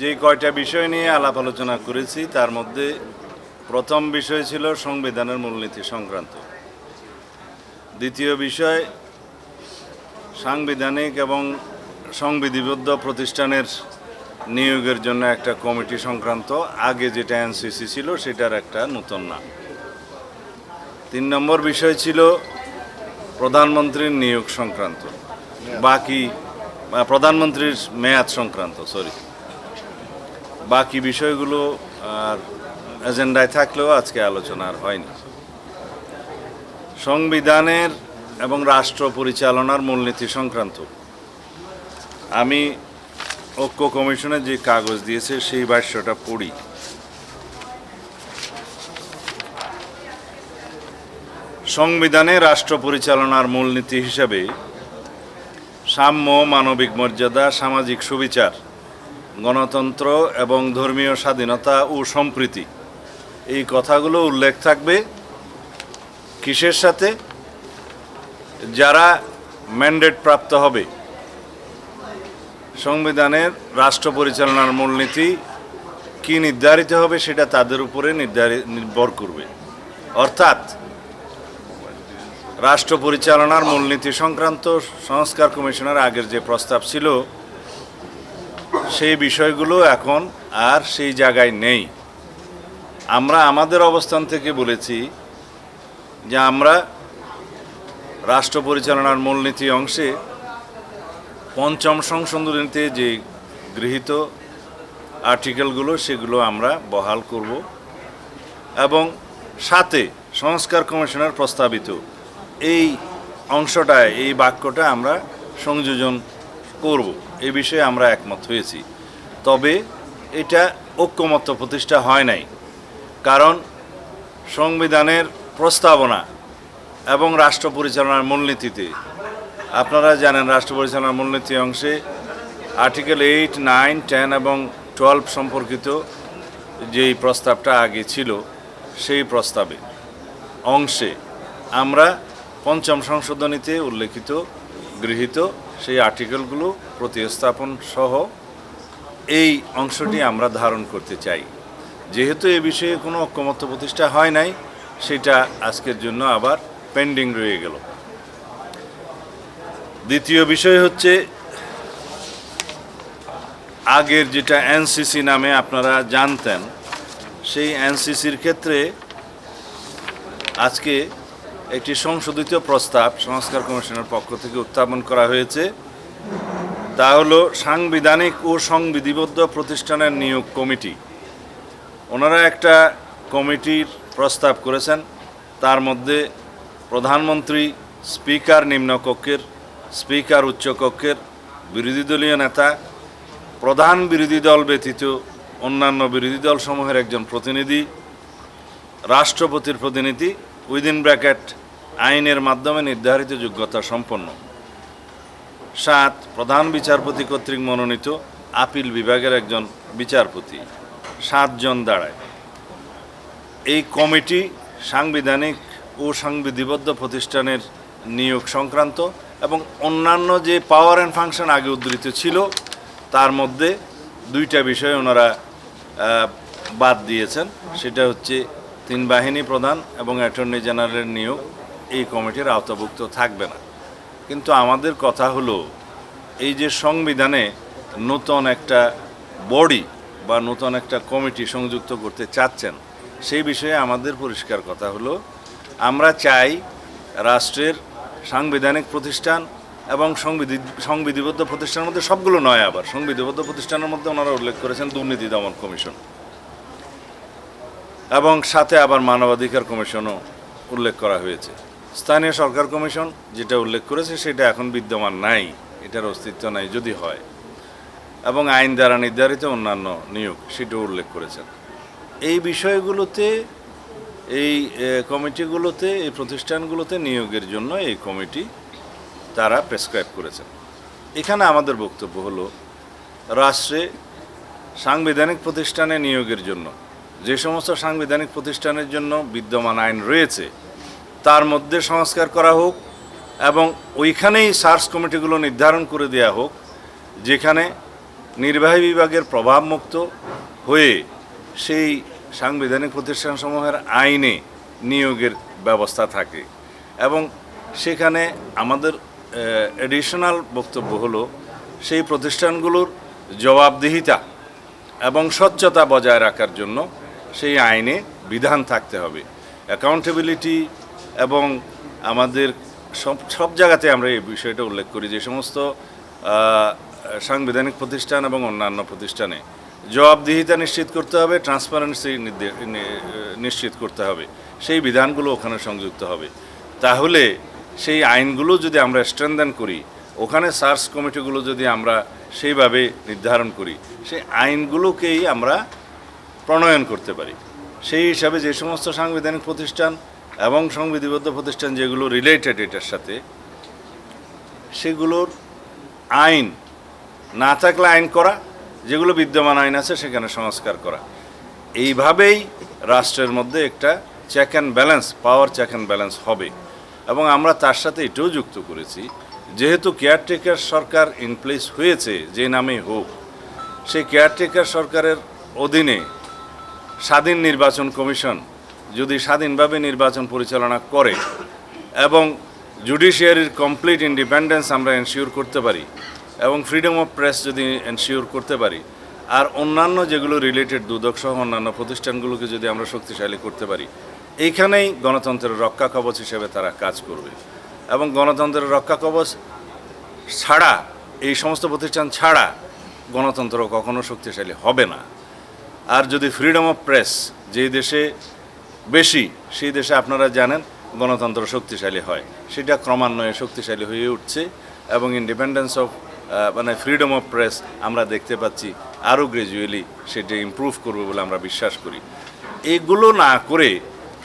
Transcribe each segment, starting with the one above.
যে কয়টা বিষয় নিয়ে আলাপ আলোচনা করেছি, তার মধ্যে প্রথম বিষয় ছিল সংবিধানের মূলনীতি সংক্রান্ত। দ্বিতীয় বিষয়, সাংবিধানিক এবং সংবিধিবদ্ধ প্রতিষ্ঠানের নিয়োগের জন্য একটা কমিটি সংক্রান্ত, আগে যেটা এনসিসি ছিল সেটার একটা নতুন নাম। তিন নম্বর বিষয় ছিল প্রধানমন্ত্রীর নিয়োগ সংক্রান্ত, বাকি প্রধানমন্ত্রীর মেয়াদ সংক্রান্ত সরি বাকি বিষয়গুলো আর এজেন্ডায় থাকলেও আজকে আলোচনা আর হয়নি। সংবিধানের এবং রাষ্ট্র পরিচালনার মূলনীতি সংক্রান্ত। আমি ঐক্য কমিশনে যে কাগজ দিয়েছে, সেই ভাষ্যটা পড়ি। সংবিধানে রাষ্ট্র পরিচালনার মূলনীতি হিসাবে সাম্য, মানবিক মর্যাদা, সামাজিক সুবিচার গণতন্ত্র এবং ধর্মীয় স্বাধীনতা ও সম্প্রীতি। এই কথাগুলো উল্লেখ থাকবে কিসের সাথে? যারা ম্যান্ডেট প্রাপ্ত হবে। সংবিধানের রাষ্ট্র পরিচালনার মূলনীতি কি নির্ধারিত হবে সেটা তাদের উপরে নির্ধারিত নির্ভর করবে। অর্থাৎ রাষ্ট্র পরিচালনার মূলনীতি সংক্রান্ত সংস্কার কমিশনের আগের যে প্রস্তাব ছিল সেই বিষয়গুলো এখন আর সেই জায়গায় নেই। আমরা আমাদের অবস্থান থেকে বলেছি যে আমরা রাষ্ট্র পরিচালনার মূলনীতি অংশে পঞ্চম সংশোধনীতে যে গৃহীত আর্টিকেলগুলো, সেগুলো আমরা বহাল করব এবং সাথে সংস্কার কমিশনের প্রস্তাবিত এই অংশটায়, এই বাক্যটা আমরা সংযোজন করব এই বিষয়ে আমরা একমত হয়েছি। তবে এটা ঐক্যমত্য প্রতিষ্ঠা হয় নাই। কারণ সংবিধানের প্রস্তাবনা এবং রাষ্ট্র পরিচালনার মূলনীতিতে, আপনারা জানেন রাষ্ট্র পরিচালনার মূলনীতি অংশে আর্টিকেল এইট, নাইন, টেন এবং টুয়েলভ সম্পর্কিত যেই প্রস্তাবটা আগে ছিল, সেই প্রস্তাবে অংশে আমরা পঞ্চম সংশোধনীতে উল্লেখিত, গৃহীত সেই আর্টিকেলগুলো প্রতিস্থাপন সহ এই অংশটি আমরা ধারণ করতে চাই। যেহেতু এ বিষয়ে কোনো ঐক্যমত্য প্রতিষ্ঠা হয় নাই, সেটা আজকের জন্য আবার পেন্ডিং রয়ে গেল। দ্বিতীয় বিষয় হচ্ছে, আগের যেটা এনসিসি নামে আপনারা জানতেন, সেই এনসিসির ক্ষেত্রে আজকে একটি সংশোধিত প্রস্তাব সংস্কার কমিশনের পক্ষ থেকে উত্থাপন করা হয়েছে। তা হল সাংবিধানিক ও সংবিধিবদ্ধ প্রতিষ্ঠানের নিয়োগ কমিটি। ওনারা একটা কমিটির প্রস্তাব করেছেন। তার মধ্যে প্রধানমন্ত্রী, স্পিকার নিম্নকক্ষের, স্পিকার উচ্চকক্ষের, বিরোধী দলীয় নেতা, প্রধান বিরোধী দল ব্যতীত অন্যান্য বিরোধী দলসমূহের একজন প্রতিনিধি, রাষ্ট্রপতির প্রতিনিধি উইদিন ব্র্যাকেট আইনের মাধ্যমে নির্ধারিত যোগ্যতা সম্পন্ন। সাত, প্রধান বিচারপতি কর্তৃক মনোনীত আপিল বিভাগের একজন বিচারপতি। সাতজন দাঁড়ায়। এই কমিটি সাংবিধানিক ও সাংবিধিবদ্ধ প্রতিষ্ঠানের নিয়োগ সংক্রান্ত এবং অন্যান্য যে পাওয়ার অ্যান্ড ফাংশন আগে উদ্ধৃত ছিল, তার মধ্যে দুইটা বিষয় ওনারা বাদ দিয়েছেন। সেটা হচ্ছে তিন বাহিনী প্রধান এবং অ্যাটর্নি জেনারেলের নিয়োগ এই কমিটির আওতাভুক্ত থাকবে না। কিন্তু আমাদের কথা হলো, এই যে সংবিধানে নতুন একটা বডি বা নতুন একটা কমিটি সংযুক্ত করতে চাচ্ছেন, সেই বিষয়ে আমাদের পরিষ্কার কথা হলো, আমরা চাই রাষ্ট্রের সাংবিধানিক প্রতিষ্ঠান এবং সংবিধি, সংবিধিবদ্ধ প্রতিষ্ঠানের মধ্যে সবগুলো নয় আবার, সংবিধিবদ্ধ প্রতিষ্ঠানের মধ্যে ওনারা উল্লেখ করেছেন দুর্নীতি দমন কমিশন। এবং সাথে আবার মানবাধিকার কমিশনও উল্লেখ করা হয়েছে। স্থানীয় সরকার কমিশন যেটা উল্লেখ করেছে সেটা এখন বিদ্যমান নাই, এটার অস্তিত্ব নাই যদি হয়। এবং আইন দ্বারা নির্ধারিত অন্যান্য নিয়োগ সেটাও উল্লেখ করেছেন। এই বিষয়গুলোতে, এই কমিটিগুলোতে, এই প্রতিষ্ঠানগুলোতে নিয়োগের জন্য এই কমিটি তারা প্রেসক্রাইব করেছেন। এখানে আমাদের বক্তব্য হলো, রাষ্ট্রে সাংবিধানিক প্রতিষ্ঠানে নিয়োগের জন্য যে সমস্ত সাংবিধানিক প্রতিষ্ঠানের জন্য বিদ্যমান আইন রয়েছে, তার মধ্যে সংস্কার করা হোক এবং ওইখানেই সার্চ কমিটিগুলো নির্ধারণ করে দেওয়া হোক, যেখানে নির্বাহী বিভাগের প্রভাবমুক্ত হয়ে সেই সাংবিধানিক প্রতিষ্ঠানসমূহের আইনে নিয়োগের ব্যবস্থা থাকে। এবং সেখানে আমাদের এডিশনাল বক্তব্য হলো, সেই প্রতিষ্ঠানগুলোর জবাবদিহিতা এবং স্বচ্ছতা বজায় রাখার জন্য সেই আইনে বিধান থাকতে হবে। অ্যাকাউন্টেবিলিটি এবং আমাদের সব সব জায়গাতে আমরা এই বিষয়টা উল্লেখ করি যে সমস্ত সাংবিধানিক প্রতিষ্ঠান এবং অন্যান্য প্রতিষ্ঠানে জবাবদিহিতা নিশ্চিত করতে হবে ট্রান্সপারেন্সি নিশ্চিত করতে হবে। সেই বিধানগুলো ওখানে সংযুক্ত হবে। তাহলে সেই আইনগুলো যদি আমরা স্ট্রেনদেন করি, ওখানে সার্চ কমিটিগুলো যদি আমরা সেইভাবে নির্ধারণ করি, সেই আইনগুলোকেই আমরা প্রণয়ন করতে পারি। সেই হিসাবে যে সমস্ত সাংবিধানিক প্রতিষ্ঠান এবং সংবিধিবদ্ধ প্রতিষ্ঠান যেগুলো রিলেটেড এটার সাথে, সেগুলোর আইন না থাকলে আইন করা, যেগুলো বিদ্যমান আইন আছে সেখানে সংস্কার করা। এইভাবেই রাষ্ট্রের মধ্যে একটা check and balance power check and balance হবে। এবং আমরা তার সাথে এটাও যুক্ত করেছি, যেহেতু কেয়ারটেকার সরকার ইনপ্লেস হয়েছে, যে নামে হোক, সেই কেয়ারটেকার সরকারের অধীনে স্বাধীন নির্বাচন কমিশন যদি স্বাধীনভাবে নির্বাচন পরিচালনা করে এবং জুডিশিয়ারির কমপ্লিট ইন্ডিপেন্ডেন্স আমরা এনশিওর করতে পারি এবং ফ্রিডম অফ প্রেস যদি এনশিওর করতে পারি, আর অন্যান্য যেগুলো রিলেটেড দুদক সহ অন্যান্য প্রতিষ্ঠানগুলোকে যদি আমরা শক্তিশালী করতে পারি, এইখানেই গণতন্ত্রের রক্ষা কবচ হিসেবে তারা কাজ করবে। এবং গণতন্ত্রের রক্ষা কবচ ছাড়া, এই সমস্ত প্রতিষ্ঠান ছাড়া গণতন্ত্র কখনো শক্তিশালী হবে না। আর যদি ফ্রিডম অফ প্রেস যেই দেশে বেশি, সেই দেশে আপনারা জানেন গণতন্ত্র শক্তিশালী হয়। সেটা ক্রমান্বয়ে শক্তিশালী হয়ে উঠছে এবং ইন্ডিপেন্ডেন্স অফ মানে ফ্রিডম অফ প্রেস আমরা দেখতে পাচ্ছি আরও গ্র্যাজুয়ালি সেটা ইমপ্রুভ করবে বলে আমরা বিশ্বাস করি। এগুলো না করে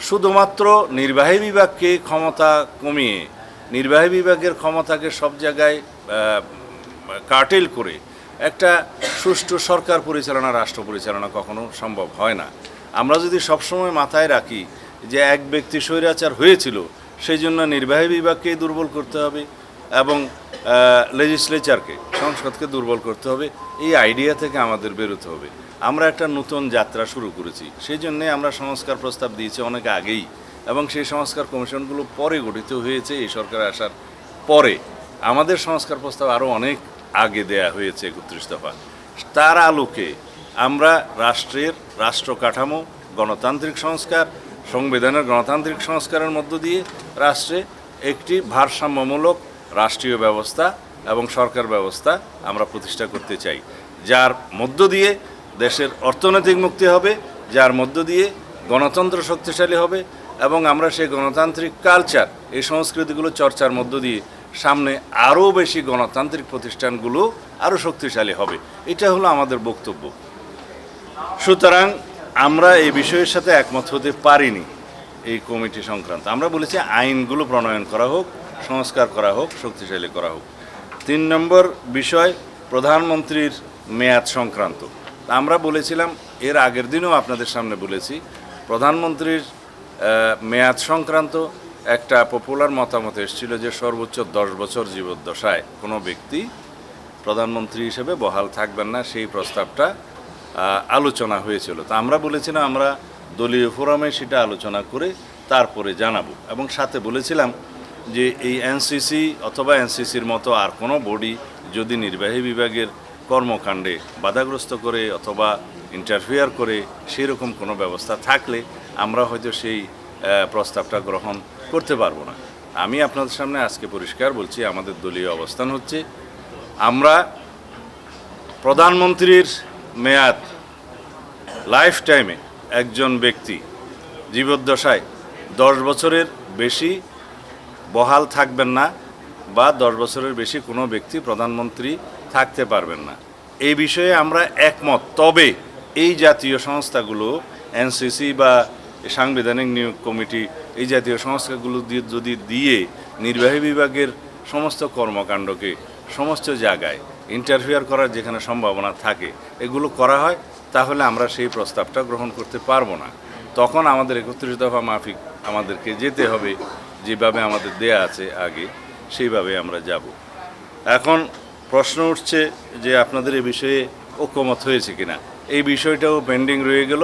শুধুমাত্র নির্বাহী বিভাগকে ক্ষমতা কমিয়ে, নির্বাহী বিভাগের ক্ষমতাকে সব জায়গায় কার্টেল করে একটা সুষ্ঠু সরকার পরিচালনা, রাষ্ট্র পরিচালনা কখনো সম্ভব হয় না। আমরা যদি সবসময় মাথায় রাখি যে এক ব্যক্তি স্বৈরাচার হয়েছিল সেই জন্য নির্বাহী বিভাগকেই দুর্বল করতে হবে এবং লেজিসলেচারকে সংসদকে দুর্বল করতে হবে। এই আইডিয়া থেকে আমাদের বেরোতে হবে। আমরা একটা নতুন যাত্রা শুরু করেছি। সেই জন্যে আমরা সংস্কার প্রস্তাব দিয়েছি অনেক আগেই এবং সেই সংস্কার কমিশনগুলো পরে গঠিত হয়েছে, এই সরকার আসার পরে। আমাদের সংস্কার প্রস্তাব আরও অনেক আগে দেয়া হয়েছে একত্রিশ দফা। তার আলোকে আমরা রাষ্ট্রের রাষ্ট্র কাঠামো, গণতান্ত্রিক সংস্কার, সংবিধানের গণতান্ত্রিক সংস্কারের মধ্য দিয়ে রাষ্ট্রে একটি ভারসাম্যমূলক রাষ্ট্রীয় ব্যবস্থা এবং সরকার ব্যবস্থা আমরা প্রতিষ্ঠা করতে চাই। যার মধ্য দিয়ে দেশের অর্থনৈতিক মুক্তি হবে, যার মধ্য দিয়ে গণতন্ত্র শক্তিশালী হবে এবং আমরা সেই গণতান্ত্রিক কালচার, এই সংস্কৃতিগুলো চর্চার মধ্য দিয়ে সামনে আরও বেশি গণতান্ত্রিক প্রতিষ্ঠানগুলো আরও শক্তিশালী হবে। এটা হলো আমাদের বক্তব্য। সুতরাং আমরা এই বিষয়ের সাথে একমত হতে পারিনি এই কমিটি সংক্রান্ত। আমরা বলেছি আইনগুলো প্রণয়ন করা হোক, সংস্কার করা হোক, শক্তিশালী করা হোক। তিন নম্বর বিষয়, প্রধানমন্ত্রীর মেয়াদ সংক্রান্ত। আমরা বলেছিলাম, এর আগের দিনও আপনাদের সামনে বলেছি, প্রধানমন্ত্রীর মেয়াদ সংক্রান্ত একটা পপুলার মতামত এসেছিল যে সর্বোচ্চ দশ বছর জীবদ্দশায় কোনো ব্যক্তি প্রধানমন্ত্রী হিসেবে বহাল থাকবেন না, সেই প্রস্তাবটা আলোচনা হয়েছিল। তা আমরা বলেছিলাম, আমরা দলীয় ফোরামে সেটা আলোচনা করে তারপরে জানাব। এবং সাথে বলেছিলাম যে এই এনসিসি অথবা এনসিসির মতো আর কোনো বডি যদি নির্বাহী বিভাগের কর্মকাণ্ডে বাধাগ্রস্ত করে অথবা ইন্টারফেয়ার করে, সেরকম কোনো ব্যবস্থা থাকলে আমরা হয়তো সেই প্রস্তাবটা গ্রহণ করতে পারব না। আমি আপনাদের সামনে আজকে পরিষ্কার বলছি, আমাদের দলীয় অবস্থান হচ্ছে, আমরা প্রধানমন্ত্রীর মেয়াদ লাইফ টাইমে একজন ব্যক্তি, জীবদ্দশায় দশ বছরের বেশি বহাল থাকবেন না বা দশ বছরের বেশি কোনো ব্যক্তি প্রধানমন্ত্রী থাকতে পারবেন না। এই বিষয়ে আমরা একমত। তবে এই জাতীয় সংস্থাগুলো, এনসিসি বা এই সাংবিধানিক নিয়োগ কমিটি এই জাতীয় সংস্থাগুলো দিয়ে যদি দিয়ে নির্বাহী বিভাগের সমস্ত কর্মকাণ্ডকে সমস্ত জায়গায় ইন্টারফিয়ার করার যেখানে সম্ভাবনা থাকে, এগুলো করা হয়, তাহলে আমরা সেই প্রস্তাবটা গ্রহণ করতে পারব না। তখন আমাদের একত্রিশ দফা মাফিক আমাদেরকে যেতে হবে, যেভাবে আমাদের দেয়া আছে আগে, সেইভাবে আমরা যাব। এখন প্রশ্ন উঠছে যে আপনাদের এ বিষয়ে ঐক্যমত হয়েছে কিনা? এই বিষয়টাও পেন্ডিং রয়ে গেল।